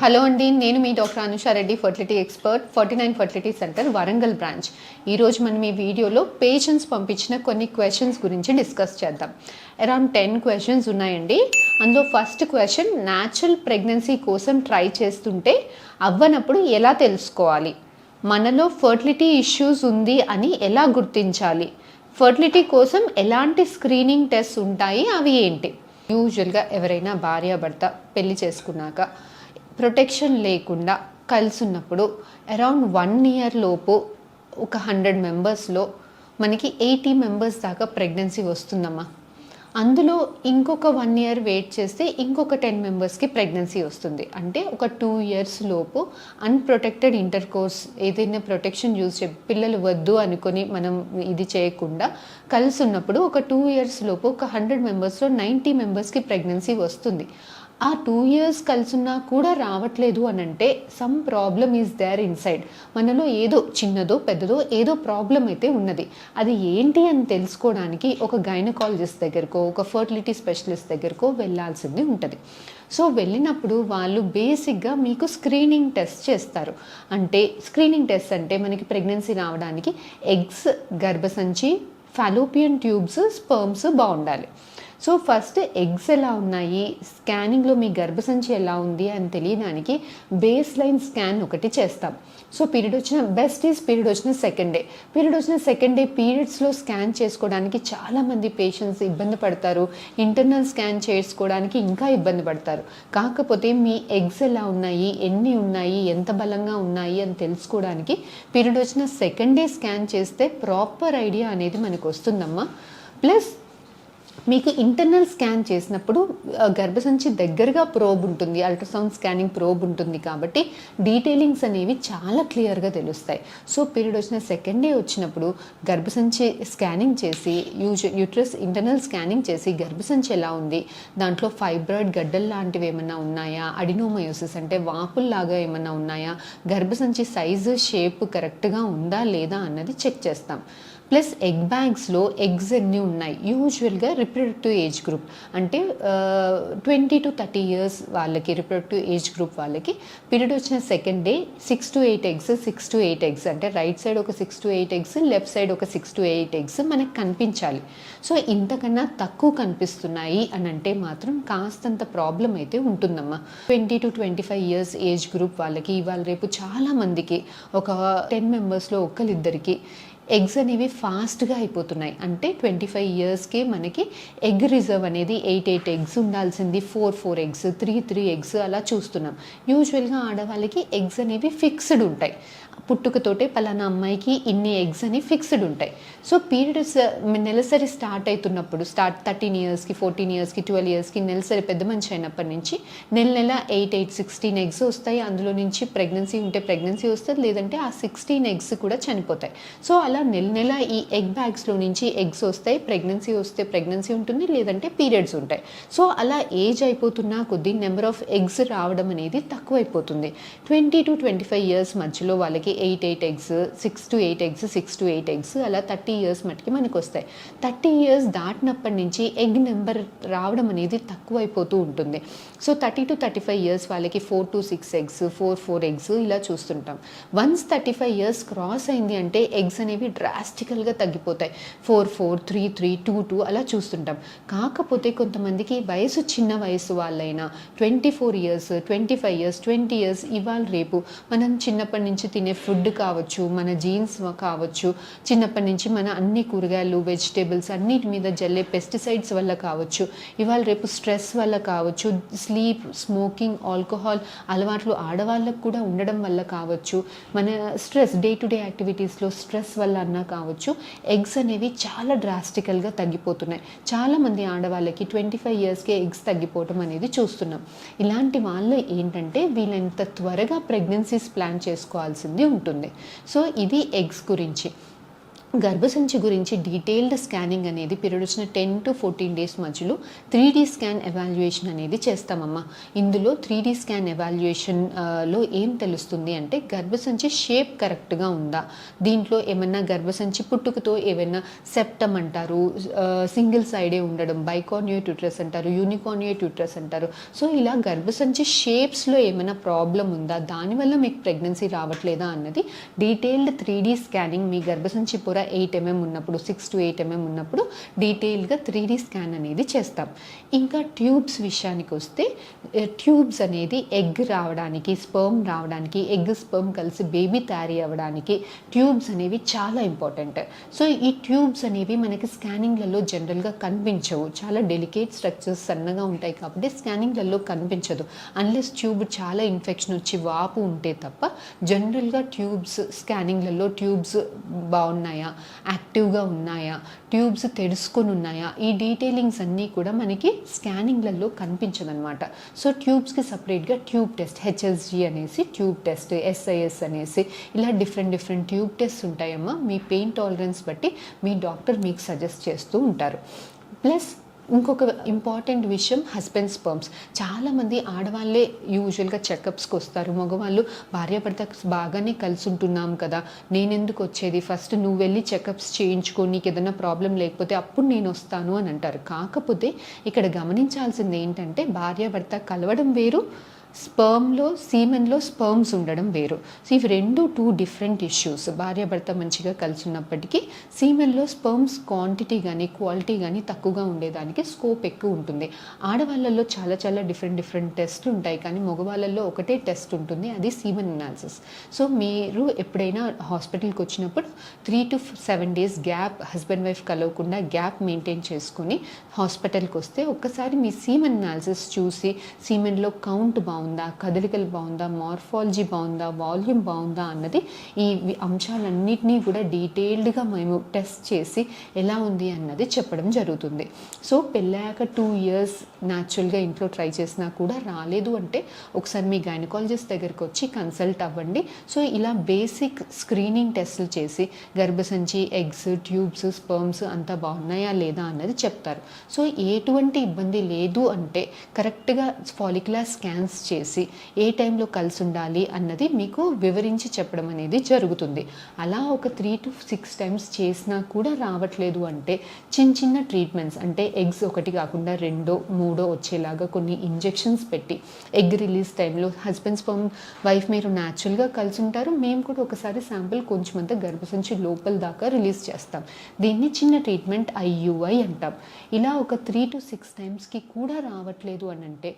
Hello అండి నేను మీ doctor Anusha Reddy fertility expert forty nine fertility centre Warangal branch ఈరోజు మనం ఈ వీడియోలో పేషెంట్స్ పంపించిన కొన్ని క్వశ్చన్స్ గురించి డిస్కస్ చేద్దాం. అరౌండ్ టెన్ క్వశ్చన్స్ ఉన్నాయండి. అందులో ఫస్ట్ క్వశ్చన్ న్యాచురల్ ప్రెగ్నెన్సీ కోసం ట్రై చేస్తుంటే అవ్వనప్పుడు ఎలా తెలుసుకోవాలి? మనలో ఫర్టిలిటీ ఇష్యూస్ ఉంది అని ఎలా గుర్తించాలి? ఫర్టిలిటీ కోసం ఎలాంటి స్క్రీనింగ్ టెస్ట్ ఉంటాయి? అవి ఏంటి? యూజువల్గా ఎవరైనా భార్యాభర్త పెళ్ళి చేసుకున్నాక ప్రొటెక్షన్ లేకుండా కలిసి ఉన్నప్పుడు అరౌండ్ వన్ ఇయర్ లోపు ఒక హండ్రెడ్ మెంబర్స్లో మనకి ఎయిటీ మెంబర్స్ దాకా ప్రెగ్నెన్సీ వస్తుందమ్మా. అందులో ఇంకొక వన్ ఇయర్ వెయిట్ చేస్తే ఇంకొక టెన్ మెంబర్స్కి ప్రెగ్నెన్సీ వస్తుంది. అంటే ఒక టూ ఇయర్స్ లోపు అన్ప్రొటెక్టెడ్ ఇంటర్ కోర్స్ ఏదైనా ప్రొటెక్షన్ యూజ్ చే పిల్లలు వద్దు అనుకొని మనం ఇది చేయకుండా కలిసి ఉన్నప్పుడు ఒక టూ ఇయర్స్ లోపు ఒక హండ్రెడ్ మెంబర్స్లో నైంటీ మెంబర్స్కి ప్రెగ్నెన్సీ వస్తుంది. ఆ టూ ఇయర్స్ కలిసున్నా కూడా రావట్లేదు అని అంటే some problem is there inside మనలో ఏదో చిన్నదో పెద్దదో ఏదో ప్రాబ్లం అయితే ఉన్నది. అది ఏంటి అని తెలుసుకోవడానికి ఒక గైనకాలజిస్ట్ దగ్గరకో ఒక ఫర్టిలిటీ స్పెషలిస్ట్ దగ్గరకో వెళ్ళాల్సింది ఉంటుంది. సో వెళ్ళినప్పుడు వాళ్ళు బేసిక్గా మీకు స్క్రీనింగ్ టెస్ట్ చేస్తారు. అంటే స్క్రీనింగ్ టెస్ట్ అంటే మనకి ప్రెగ్నెన్సీ రావడానికి ఎగ్స్ గర్భసంచి ఫాలోపియన్ ట్యూబ్స్ స్పర్మ్స్ బాగుండాలి. సో ఫస్ట్ ఎగ్స్ ఎలా ఉన్నాయి? స్కానింగ్లో మీ గర్భసంచి ఎలా ఉంది అని తెలియడానికి బేస్ లైన్ స్కాన్ ఒకటి చేస్తాం. సో పీరియడ్ వచ్చిన బెస్ట్ ఈజ్ పీరియడ్ వచ్చిన సెకండ్ డే. పీరియడ్ వచ్చిన సెకండ్ డే పీరియడ్స్లో స్కాన్ చేసుకోవడానికి చాలామంది పేషెంట్స్ ఇబ్బంది పడతారు. ఇంటర్నల్ స్కాన్ చేసుకోవడానికి ఇంకా ఇబ్బంది పడతారు. కాకపోతే మీ ఎగ్స్ ఎలా ఉన్నాయి? ఎన్ని ఉన్నాయి? ఎంత బలంగా ఉన్నాయి? అని తెలుసుకోవడానికి పీరియడ్ వచ్చిన సెకండ్ డే స్కాన్ చేస్తే ప్రాపర్ ఐడియా అనేది మనకు వస్తుందమ్మా. ప్లస్ మీకు ఇంటర్నల్ స్కాన్ చేసినప్పుడు గర్భసంచి దగ్గరగా ప్రోబ్ ఉంటుంది. అల్ట్రాసౌండ్ స్కానింగ్ ప్రోబ్ ఉంటుంది కాబట్టి డీటెయిలింగ్స్ అనేవి చాలా క్లియర్గా తెలుస్తాయి. సో పీరియడ్ వచ్చిన సెకండ్ డే వచ్చినప్పుడు గర్భసంచి స్కానింగ్ చేసి యూజ్ యూట్రస్ ఇంటర్నల్ స్కానింగ్ చేసి గర్భసంచి ఎలా ఉంది? దాంట్లో ఫైబ్రాయిడ్ గడ్డలు లాంటివి ఏమైనా ఉన్నాయా? అడినోమయోసిస్ అంటే వాపుల్లాగా ఏమైనా ఉన్నాయా? గర్భసంచి సైజు షేప్ కరెక్ట్గా ఉందా లేదా అన్నది చెక్ చేస్తాం. ప్లస్ ఎగ్ బ్యాగ్స్లో ఎగ్స్ ఎన్ని ఉన్నాయి. యూజువల్గా రిప్రొడక్టివ్ ఏజ్ గ్రూప్ అంటే ట్వంటీ టు థర్టీ ఇయర్స్ వాళ్ళకి రిప్రొడక్టివ్ ఏజ్ గ్రూప్ వాళ్ళకి పీరియడ్ వచ్చిన second day six to eight eggs six to eight eggs అంటే రైట్ సైడ్ ఒక six to eight eggs left side ఒక సిక్స్ టు ఎయిట్ ఎగ్స్ మనకు కనిపించాలి. So ఇంతకన్నా తక్కువ కనిపిస్తున్నాయి అని అంటే మాత్రం కాస్తంత ప్రాబ్లం అయితే ఉంటుందమ్మా. Twenty to twenty five years age group వాళ్ళకి ఇవాళ రేపు చాలామందికి ఒక టెన్ మెంబర్స్లో ఒకరిద్దరికి ఎగ్స్ అనేవి ఫాస్ట్గా అయిపోతున్నాయి. అంటే ట్వంటీ ఫైవ్ ఇయర్స్కే మనకి ఎగ్ రిజర్వ్ అనేది ఎయిట్ ఎయిట్ ఎగ్స్ ఉండాల్సింది. Four four eggs three three eggs అలా చూస్తున్నాం. యూజువల్గా ఆడవాళ్ళకి ఎగ్స్ అనేవి ఫిక్స్డ్ ఉంటాయి. పుట్టుకతోటే పలానా అమ్మాయికి ఇన్ని ఎగ్స్ అని ఫిక్స్డ్ ఉంటాయి. సో పీరియడ్స్ నెలసరి స్టార్ట్ అవుతున్నప్పుడు స్టార్ట్ థర్టీన్ ఇయర్స్కి ఫోర్టీన్ ఇయర్స్కి ట్వెల్వ్ ఇయర్స్కి నెలసరి పెద్ద మనిషి అయినప్పటి నుంచి నెల నెల ఎయిట్ ఎయిట్ సిక్స్టీన్ ఎగ్స్ వస్తాయి. అందులో నుంచి ప్రెగ్నెన్సీ ఉంటే ప్రెగ్నెన్సీ వస్తుంది లేదంటే ఆ సిక్స్టీన్ ఎగ్స్ కూడా చనిపోతాయి. సో అలా నెల నెల ఈ ఎగ్ బ్యాగ్స్లో నుంచి ఎగ్స్ వస్తాయి ప్రెగ్నెన్సీ వస్తే ప్రెగ్నెన్సీ ఉంటుంది లేదంటే పీరియడ్స్ ఉంటాయి. సో అలా ఏజ్ అయిపోతున్నా కొద్దీ నెంబర్ ఆఫ్ ఎగ్స్ రావడం అనేది తక్కువైపోతుంది. Twenty to twenty five years మధ్యలో వాళ్ళకి eight eight eggs six to eight eggs six to eight eggs అలా థర్టీ ఇయర్స్ మటుకి మనకు వస్తాయి థర్టీ ఇయర్స్ దాటినప్పటి నుంచి ఎగ్ నెంబర్ రావడం అనేది తక్కువైపోతూ ఉంటుంది. So thirty to thirty five years వాళ్ళకి four to six eggs four four eggs ఇలా చూస్తుంటాం. Once thirty five years cross అయింది అంటే ఎగ్స్ అనేవి డ్రాస్టికల్గా తగ్గిపోతాయి. Four four three three two two అలా చూస్తుంటాం. కాకపోతే కొంతమందికి వయసు చిన్న వయసు వాళ్ళైనా twenty four years twenty five years twenty years ఇవాళ రేపు మనం చిన్నప్పటి నుంచి తినే ఫుడ్ కావచ్చు మన జీన్స్ కావచ్చు చిన్నప్పటి నుంచి మన అన్ని కూరగాయలు వెజిటేబుల్స్ అన్నిటి మీద జల్లే పెస్టిసైడ్స్ వల్ల కావచ్చు ఇవాళ రేపు స్ట్రెస్ వల్ల కావచ్చు స్లీప్ స్మోకింగ్ ఆల్కహాల్ అలవాట్లు ఆడవాళ్ళకు కూడా ఉండడం వల్ల కావచ్చు మన స్ట్రెస్ డే టు డే యాక్టివిటీస్లో స్ట్రెస్ వల్ల అన్నా కావచ్చు ఎగ్స్ అనేవి చాలా డ్రాస్టికల్గా తగ్గిపోతున్నాయి. చాలామంది ఆడవాళ్ళకి ట్వంటీ ఫైవ్ ఇయర్స్కే ఎగ్స్ తగ్గిపోవటం అనేది చూస్తున్నాం. ఇలాంటి వాళ్ళు ఏంటంటే వీళ్ళంత త్వరగా ప్రెగ్నెన్సీస్ ప్లాన్ చేసుకోవాల్సింది ఉంటుంది. సో ఇది ఎగ్స్ గురించి. గర్భసంచి గురించి డీటెయిల్డ్ స్కానింగ్ అనేది పీరియడ్ వచ్చిన టెన్ టు ఫోర్టీన్ డేస్ మధ్యలో త్రీ డీ స్కాన్ ఎవాల్యుయేషన్ అనేది చేస్తామమ్మా. ఇందులో త్రీ డీ స్కాన్ ఎవాల్యుయేషన్లో ఏం తెలుస్తుంది అంటే గర్భసంచి షేప్ కరెక్ట్గా ఉందా? దీంట్లో ఏమన్నా గర్భసంచి పుట్టుకతో ఏమైనా సెప్టమ్ అంటారు సింగిల్ సైడే ఉండడం బైకాన్యూట్ యూట్రస్ అంటారు యూనికాన్యూట్ యూట్రస్ అంటారు. సో ఇలా గర్భసంచి షేప్స్లో ఏమైనా ప్రాబ్లం ఉందా? దానివల్ల మీకు ప్రెగ్నెన్సీ రావట్లేదా అన్నది డీటెయిల్డ్ త్రీ డీ స్కానింగ్ మీ గర్భసంచి పొర ఎయిట్ ఎంఎం ఉన్నప్పుడు six to eight M M ఉన్నప్పుడు డీటెయిల్గా త్రీ డీ స్కాన్ అనేది చేస్తాం. ఇంకా ట్యూబ్స్ విషయానికి వస్తే ట్యూబ్స్ అనేది ఎగ్ రావడానికి స్పర్మ్ రావడానికి ఎగ్ స్పర్మ్ కలిసి బేబీ తయారీ అవ్వడానికి ట్యూబ్స్ అనేవి చాలా ఇంపార్టెంట్ సో ఈ ట్యూబ్స్ అనేవి మనకి స్కానింగ్లలో జనరల్గా కనిపించవు. చాలా డెలికేట్ స్ట్రక్చర్స్ సన్నగా ఉంటాయి కాబట్టి స్కానింగ్లలో కనిపించదు. అన్లెస్ ట్యూబ్ చాలా ఇన్ఫెక్షన్ వచ్చి వాపు ఉంటే తప్ప జనరల్గా ట్యూబ్స్ స్కానింగ్లలో ట్యూబ్స్ బాగున్నాయా? యాక్టివ్గా ఉన్నాయా? ట్యూబ్స్ తెరుచుకొని ఉన్నాయా? ఈ డీటెయిలింగ్స్ అన్నీ కూడా మనకి స్కానింగ్లలో కనిపించదనమాట సో ట్యూబ్స్కి సపరేట్గా ట్యూబ్ టెస్ట్ హెచ్ఎస్జి అనేసి ట్యూబ్ టెస్ట్ ఎస్ఐఎస్ అనేసి ఇలా డిఫరెంట్ డిఫరెంట్ ట్యూబ్ టెస్ట్ ఉంటాయమ్మా. మీ పెయిన్ టాలరెన్స్ బట్టి మీ డాక్టర్ మీకు సజెస్ట్ చేస్తూ ఉంటారు. ప్లస్ ఇంకొక ఇంపార్టెంట్ విషయం హస్బెండ్ స్పర్మ్స్ చాలామంది ఆడవాళ్ళే యూజువల్గా చెకప్స్కి వస్తారు. మగవాళ్ళు భార్యాభర్త బాగానే కలిసి ఉంటున్నాం కదా నేనెందుకు వచ్చేది? ఫస్ట్ నువ్వు వెళ్ళి చెకప్స్ చేయించుకో నీకు ఏదైనా ప్రాబ్లం లేకపోతే అప్పుడు నేను వస్తాను అని అంటారు. కాకపోతే ఇక్కడ గమనించాల్సింది ఏంటంటే భార్యాభర్త కలవడం వేరు స్పర్మ్లో సీమెన్లో స్పర్మ్స్ ఉండడం వేరు. సో ఇవి రెండు టూ డిఫరెంట్ ఇష్యూస్. భార్యాభర్త మంచిగా కలిసి ఉన్నప్పటికీ సీమెన్లో స్పర్మ్స్ క్వాంటిటీ కానీ క్వాలిటీ కానీ తక్కువగా ఉండేదానికి స్కోప్ ఎక్కువ ఉంటుంది. ఆడవాళ్ళల్లో చాలా చాలా డిఫరెంట్ డిఫరెంట్ టెస్ట్లు ఉంటాయి. కానీ మగవాళ్ళల్లో ఒకటే టెస్ట్ ఉంటుంది. అది సీమెన్ అనాలిసిస్. సో మీరు ఎప్పుడైనా హాస్పిటల్కి వచ్చినప్పుడు three to seven days gap husband wife కలవకుండా గ్యాప్ మెయింటైన్ చేసుకొని హాస్పిటల్కి వస్తే ఒక్కసారి మీ సీమెన్ అనాలిసిస్ చూసి సీమెన్లో కౌంట్ బాగుంది? బాగుందా? కదలికలు బాగుందా? మార్ఫాలజీ బాగుందా? వాల్యూమ్ బాగుందా? అన్నది ఈ అంశాలన్నింటినీ కూడా డీటెయిల్డ్గా మేము టెస్ట్ చేసి ఎలా ఉంది అన్నది చెప్పడం జరుగుతుంది. సో పెళ్ళాక టూ ఇయర్స్ న్యాచురల్గా ఇంట్లో ట్రై చేసినా కూడా రాలేదు అంటే ఒకసారి మీ గైనకాలజిస్ట్ దగ్గరికి వచ్చి కన్సల్ట్ అవ్వండి. సో ఇలా బేసిక్ స్క్రీనింగ్ టెస్టులు చేసి గర్భసంచి ఎగ్స్ ట్యూబ్స్ స్పర్మ్స్ అంతా బాగున్నాయా లేదా అన్నది చెప్తారు. సో ఎటువంటి ఇబ్బంది లేదు అంటే కరెక్ట్గా ఫాలిక్యులర్ స్కాన్స్ చేసి ఏ టైంలో కలిసి ఉండాలి అన్నది మీకు వివరించి చెప్పడం అనేది జరుగుతుంది. అలా ఒక త్రీ టు సిక్స్ టైమ్స్ చేసినా కూడా రావట్లేదు అంటే చిన్న చిన్న ట్రీట్మెంట్స్ అంటే ఎగ్స్ ఒకటి కాకుండా రెండో మూడో వచ్చేలాగా కొన్ని ఇంజెక్షన్స్ పెట్టి ఎగ్ రిలీజ్ టైంలో హస్బెండ్స్ పం వైఫ్ మీరు న్యాచురల్గా కలిసి ఉంటారు. మేము కూడా ఒకసారి శాంపుల్ కొంచెం అంతా గర్భసంచి లోపల దాకా రిలీజ్ చేస్తాం. దీన్ని చిన్న ట్రీట్మెంట్ ఐయుఐ అంటాం. ఇలా ఒక త్రీ టు సిక్స్ టైమ్స్కి కూడా రావట్లేదు అని అంటే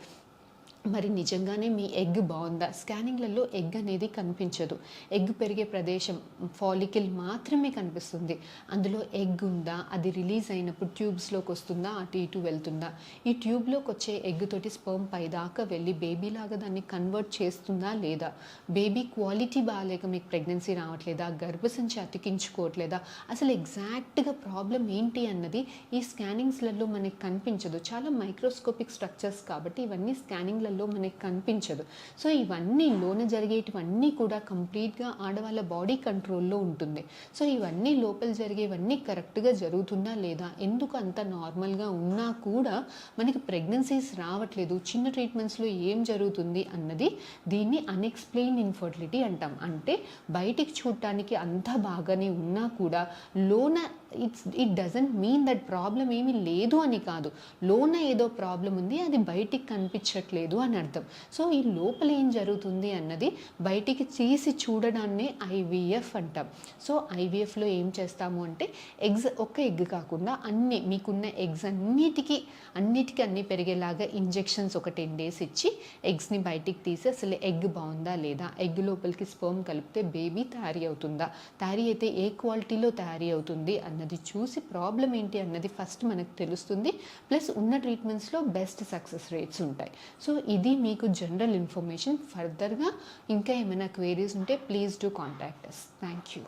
మరి నిజంగానే మీ ఎగ్ బాగుందా? స్కానింగ్లలో ఎగ్ అనేది కనిపించదు. ఎగ్ పెరిగే ప్రదేశం ఫాలికిల్ మాత్రమే కనిపిస్తుంది. అందులో ఎగ్ ఉందా? అది రిలీజ్ అయినప్పుడు ట్యూబ్స్లోకి వస్తుందా? అటు ఇటు వెళ్తుందా? ఈ ట్యూబ్లోకి వచ్చే ఎగ్ తోటి స్పర్మ్ పైదాకా వెళ్ళి బేబీ లాగా దాన్ని కన్వర్ట్ చేస్తుందా లేదా? బేబీ క్వాలిటీ బాగాలేక మీకు ప్రెగ్నెన్సీ రావట్లేదా? గర్భసంచి అతికించుకోవట్లేదా? అసలు ఎగ్జాక్ట్గా ప్రాబ్లం ఏంటి అన్నది ఈ స్కానింగ్స్లలో మనకి కనిపించదు. చాలా మైక్రోస్కోపిక్ స్ట్రక్చర్స్ కాబట్టి ఇవన్నీ స్కానింగ్ల హాస్పిటల్లో మనకి కనిపించదు. సో ఇవన్నీ లోన జరిగేటివన్నీ కూడా కంప్లీట్గా ఆడవాళ్ళ బాడీ కంట్రోల్లో ఉంటుంది. సో ఇవన్నీ లోపల జరిగేవన్నీ కరెక్ట్గా జరుగుతుందా లేదా ఎందుకు అంత నార్మల్గా ఉన్నా కూడా మనకి ప్రెగ్నెన్సీస్ రావట్లేదు చిన్న ట్రీట్మెంట్స్లో ఏం జరుగుతుంది అన్నది దీన్ని అన్ఎక్స్ప్లెయిన్ ఇన్ఫర్టిలిటీ అంటాం. అంటే బయటికి చూడటానికి అంత బాగానే ఉన్నా కూడా లోన it's it doesn't mean that problem ఏమీ లేదు అని కాదు. లోన ఏదో ప్రాబ్లం ఉంది అది బయటికి కనిపించట్లేదు అని అర్థం. సో ఈ లోపల ఏం జరుగుతుంది అన్నది బయటికి తీసి చూడడాన్ని ఐవీఎఫ్ అంటాం. సో ఐవీఎఫ్లో ఏం చేస్తాము అంటే ఎగ్స్ ఒక ఎగ్ కాకుండా అన్ని మీకున్న ఎగ్స్ అన్నిటికీ అన్నిటికీ అన్నీ పెరిగేలాగా ఇంజెక్షన్స్ ఒక టెన్ డేస్ ఇచ్చి ఎగ్స్ని బయటికి తీసి అసలు ఎగ్ బాగుందా లేదా ఎగ్ లోపలికి స్పర్మ్ కలిపితే బేబీ తయారీ అవుతుందా తయారీ అయితే ఏ క్వాలిటీలో తయారీ అవుతుంది అన్నది చూసి ప్రాబ్లం ఏంటి అన్నది ఫస్ట్ మనకు తెలుస్తుంది. ప్లస్ ఉన్న ట్రీట్మెంట్స్లో బెస్ట్ సక్సెస్ రేట్స్ ఉంటాయి. సో ఇది మీకు జనరల్ ఇన్ఫర్మేషన్ ఫర్దర్గా ఇంకా ఏమైనా క్వేరీస్ ఉంటే please do contact us thank you